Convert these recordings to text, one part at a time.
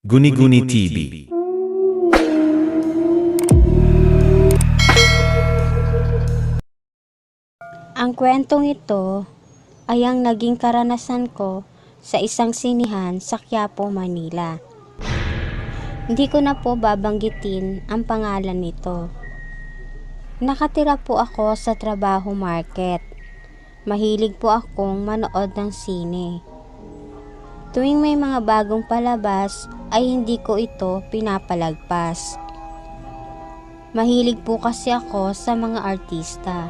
Guni-Guni TV. Ang kwentong ito ay ang naging karanasan ko sa isang sinihan sa Quiapo, Manila. Hindi ko na po babanggitin ang pangalan nito. Nakatira po ako sa trabaho market. Mahilig po akong manood ng sine. Tuwing may mga bagong palabas ay hindi ko ito pinapalagpas. Mahilig po kasi ako sa mga artista.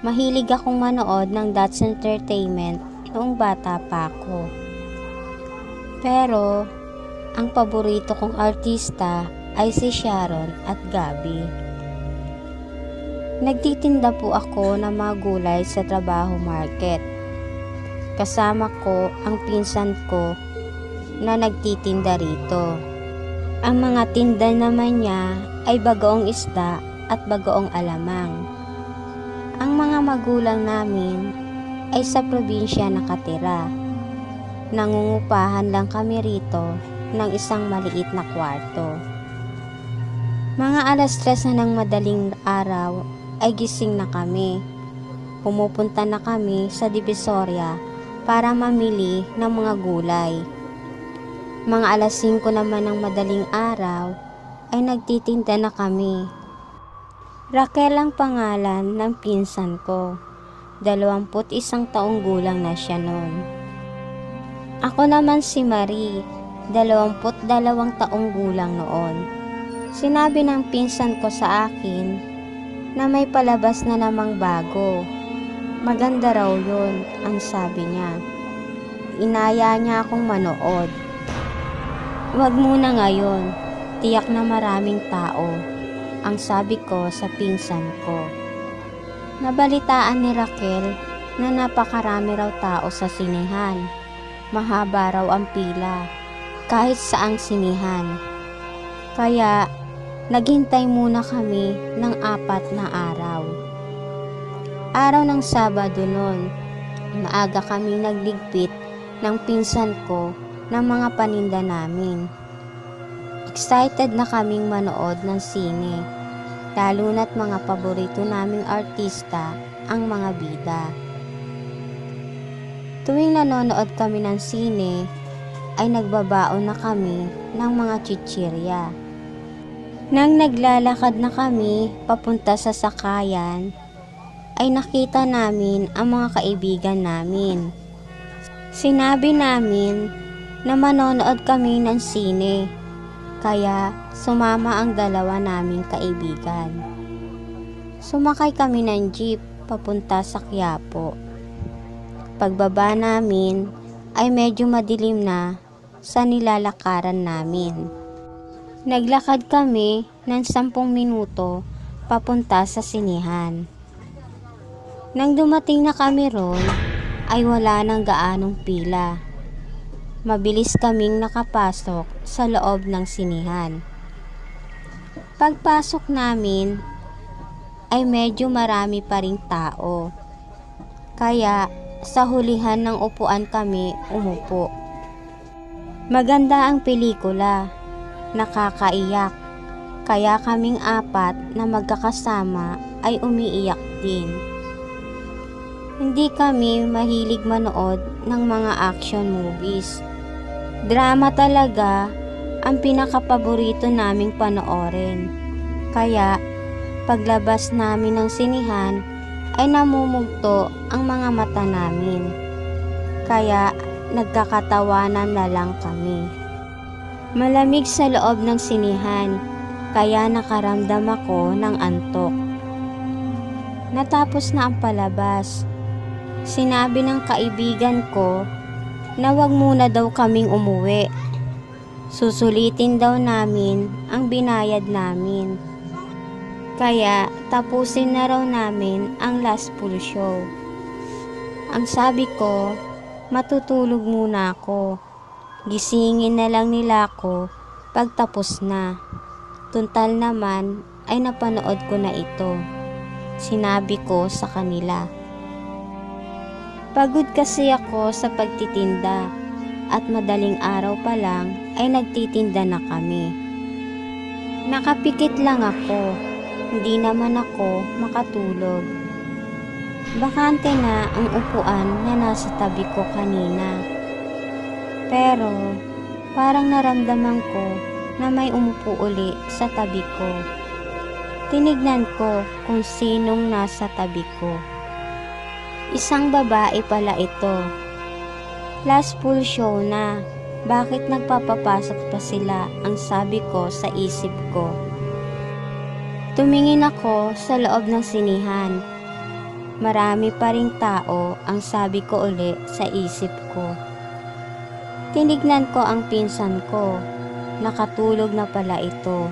Mahilig akong manood ng That's Entertainment noong bata pa ako. Pero, ang paborito kong artista ay si Sharon at Gabi. Nagtitinda po ako ng mga gulay sa trabaho market. Kasama ko ang pinsan ko na nagtitinda rito. Ang mga tinda naman niya ay bagoong isda at bagoong alamang. Ang mga magulang namin ay sa probinsya nakatira. Nangungupahan lang kami rito ng isang maliit na kwarto. Mga alas tres na ng madaling araw ay gising na kami. Pumupunta na kami sa Divisoria para mamili ng mga gulay. Mga alas 5 naman ng madaling araw ay nagtitinda na kami Raquel ang pangalan ng pinsan ko. Dalawamput isang taong gulang na siya noon. Ako naman si Marie, dalawamput dalawang taong gulang noon. Sinabi ng pinsan ko sa akin na may palabas na namang bago. Maganda raw yun, ang sabi niya. Inaya niya akong manood. Huwag muna ngayon, tiyak na maraming tao ang sabi ko sa pinsan ko. Nabalitaan ni Raquel na napakarami raw tao sa sinihan. Mahaba raw ang pila, kahit saang sinihan. Kaya, naghintay muna kami ng apat na araw. Araw ng Sabado noon, maaga kami nagligpit ng pinsan ko ng mga paninda namin. Excited na kaming manood ng sine, lalo na't mga paborito naming artista ang mga bida. Tuwing nanonood kami ng sine, ay nagbabaon na kami ng mga chichirya. Nang naglalakad na kami papunta sa sakayan, ay nakita namin ang mga kaibigan namin. Sinabi namin na manonood kami ng sine kaya sumama ang dalawa naming kaibigan. Sumakay kami ng jeep papunta sa Quiapo. Pagbaba namin ay medyo madilim na sa nilalakaran namin. Naglakad kami ng sampung minuto papunta sa sinihan. Nang dumating na kami ron, ay wala nang gaanong pila mabilis kaming nakapasok sa loob ng sinihan. Pagpasok namin ay medyo marami pa ring tao. Kaya sa hulihan ng upuan kami umupo. Maganda ang pelikula, nakakaiyak. Kaya kaming apat na magkakasama ay umiiyak din. Hindi kami mahilig manood ng mga action movies Drama talaga ang pinakapaborito naming panoorin. Kaya, paglabas namin ng sinihan, ay namumugto ang mga mata namin. Kaya, nagkakatawanan na lang kami. Malamig sa loob ng sinihan, kaya nakaramdam ako ng antok. Natapos na ang palabas. Sinabi ng kaibigan ko na wag muna daw kaming umuwi. Susulitin daw namin ang binayad namin. Kaya tapusin na raw namin ang last full show. Ang sabi ko, matutulog muna ako. Gisingin na lang nila ako pagtapos na. Tuntal naman ay napanood ko na ito. Sinabi ko sa kanila. Pagod kasi ako sa pagtitinda. at madaling araw pa lang ay nagtitinda na kami. Nakapikit lang ako, hindi naman ako makatulog. Bakante na ang upuan na nasa tabi ko kanina. Pero parang naramdaman ko na may umupo uli sa tabi ko. Tinignan ko kung sinong nasa tabi ko. Isang babae pala ito. Last full show na. Bakit nagpapapasok pa sila ang sabi ko sa isip ko. Tumingin ako sa loob ng sinihan. Marami pa ring tao ang sabi ko uli sa isip ko. Tinignan ko ang pinsan ko. Nakatulog na pala ito.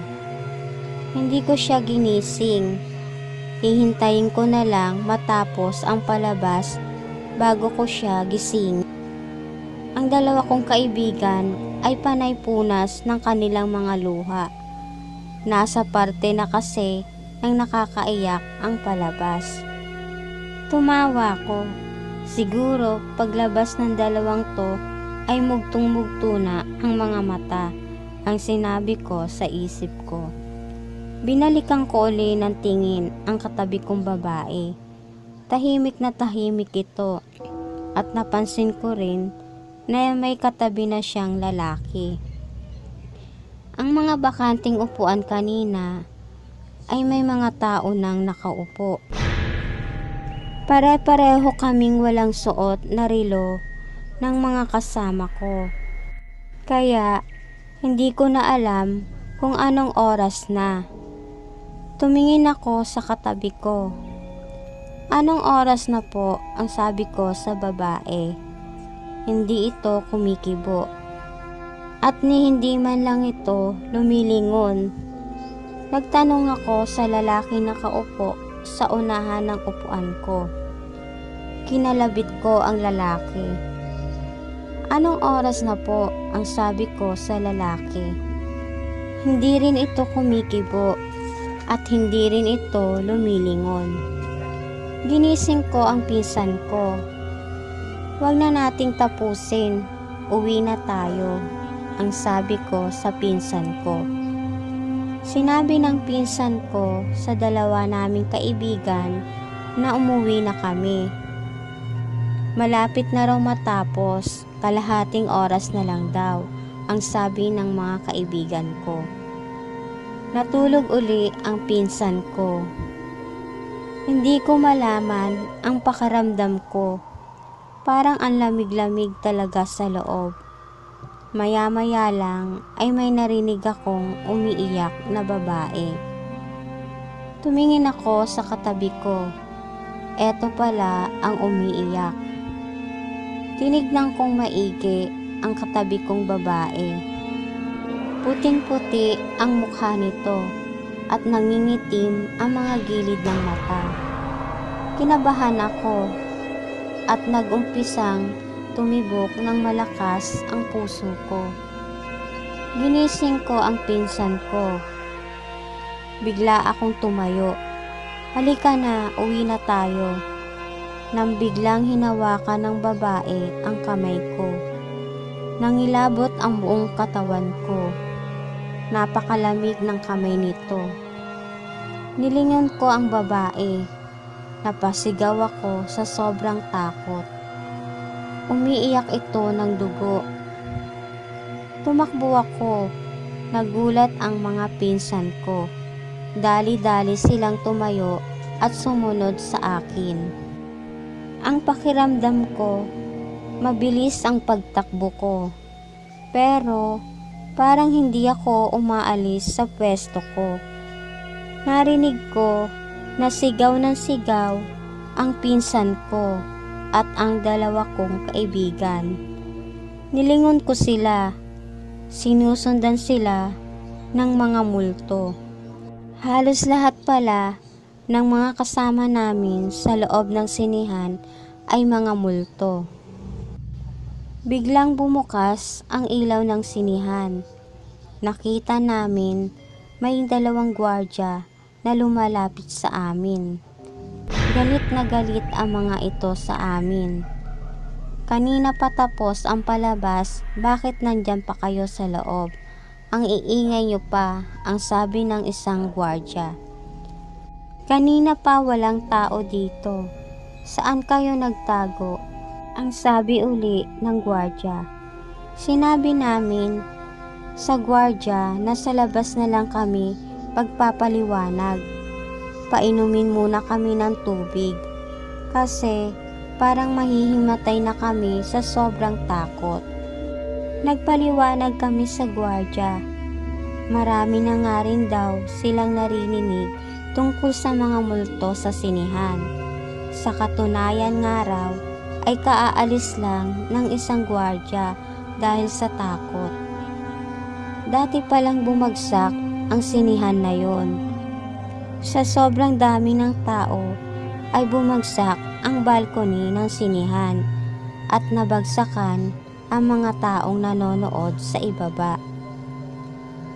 Hindi ko siya ginising. Hihintayin ko na lang matapos ang palabas bago ko siya gising. Ang dalawa kong kaibigan ay panay punas ng kanilang mga luha. Nasa parte na kasi ng nakakaiyak ang palabas. Tumawa ko. Siguro paglabas ng dalawang to ay mugtong-mugto na ang mga mata ang sinabi ko sa isip ko. Binalikan ko uli ng tingin ang katabi kong babae. Tahimik na tahimik ito at napansin ko rin na may katabi na siyang lalaki. Ang mga bakanting upuan kanina ay may mga tao nang nakaupo. Pare-pareho kaming walang suot na relo ng mga kasama ko. Kaya hindi ko na alam kung anong oras na. Tumingin ako sa katabi ko. Anong oras na po ang sabi ko sa babae? Hindi ito kumikibo. At ni hindi man lang ito lumilingon. Nagtanong ako sa lalaki na kaupo sa unahan ng upuan ko. Kinalabit ko ang lalaki. Anong oras na po ang sabi ko sa lalaki? Hindi rin ito kumikibo at hindi rin ito lumilingon. Ginising ko ang pinsan ko. Huwag na nating tapusin. Uwi na tayo, ang sabi ko sa pinsan ko. Sinabi ng pinsan ko sa dalawa naming kaibigan na umuwi na kami. Malapit na raw matapos, kalahating oras na lang daw, ang sabi ng mga kaibigan ko. Natulog uli ang pinsan ko. Hindi ko malaman ang pakaramdam ko. Parang ang lamig-lamig talaga sa loob. Maya-maya lang ay may narinig akong umiiyak na babae. Tumingin ako sa katabi ko. Eto pala ang umiiyak. Tinignan kong maigi ang katabi kong babae. Puting-puti ang mukha nito at nangingitim ang mga gilid ng mata. Kinabahan ako at nagumpisang tumibok ng malakas ang puso ko. Ginising ko ang pinsan ko. Bigla akong tumayo. Halika na, uwi na tayo. Nang biglang hinawakan ng babae ang kamay ko. Nangilabot ang buong katawan ko. Napakalamig ng kamay nito. Nilingon ko ang babae. Napasigaw ako sa sobrang takot. Umiiyak ito ng dugo. Tumakbo ako. Nagulat ang mga pinsan ko. Dali-dali silang tumayo at sumunod sa akin. Ang pakiramdam ko, mabilis ang pagtakbo ko. Pero parang hindi ako umaalis sa pwesto ko. Narinig ko na sigaw ng sigaw ang pinsan ko at ang dalawa kong kaibigan. Nilingon ko sila. Sinusundan sila ng mga multo. Halos lahat pala ng mga kasama namin sa loob ng sinihan ay mga multo. Biglang bumukas ang ilaw ng sinihan. Nakita namin may dalawang gwardya na lumalapit sa amin. Galit na galit ang mga ito sa amin. Kanina pa tapos ang palabas, bakit nandyan pa kayo sa loob? Ang iingay nyo pa, ang sabi ng isang gwardya. Kanina pa walang tao dito. Saan kayo nagtago? Ang sabi uli ng gwardya. Sinabi namin sa gwardya na sa labas na lang kami pagpapaliwanag. Painumin muna kami ng tubig kasi parang mahihimatay na kami sa sobrang takot. Nagpaliwanag kami sa gwardya. Marami na nga rin daw silang narinig tungkol sa mga multo sa sinihan. Sa katunayan nga raw ay kaaalis lang ng isang gwardya dahil sa takot. Dati palang bumagsak ang sinihan na yon. Sa sobrang dami ng tao ay bumagsak ang balkoni ng sinihan at nabagsakan ang mga taong nanonood sa ibaba.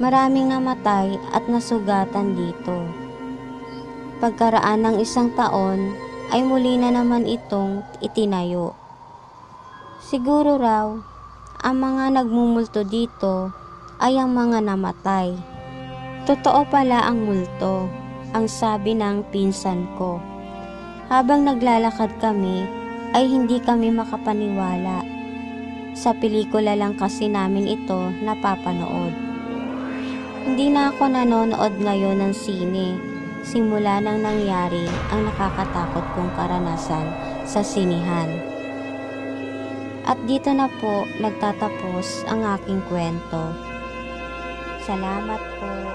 Maraming namatay at nasugatan dito. Pagkaraan ng isang taon ay muli na naman itong itinayo. Siguro raw, ang mga nagmumulto dito ay ang mga namatay. Totoo pala ang multo, ang sabi ng pinsan ko. Habang naglalakad kami, ay hindi kami makapaniwala. Sa pelikula lang kasi namin ito napapanood. Hindi na ako nanonood ngayon ng sine. Simula nang nangyari ang nakakatakot kong karanasan sa sinihan. At dito na po nagtatapos ang aking kwento. Salamat po.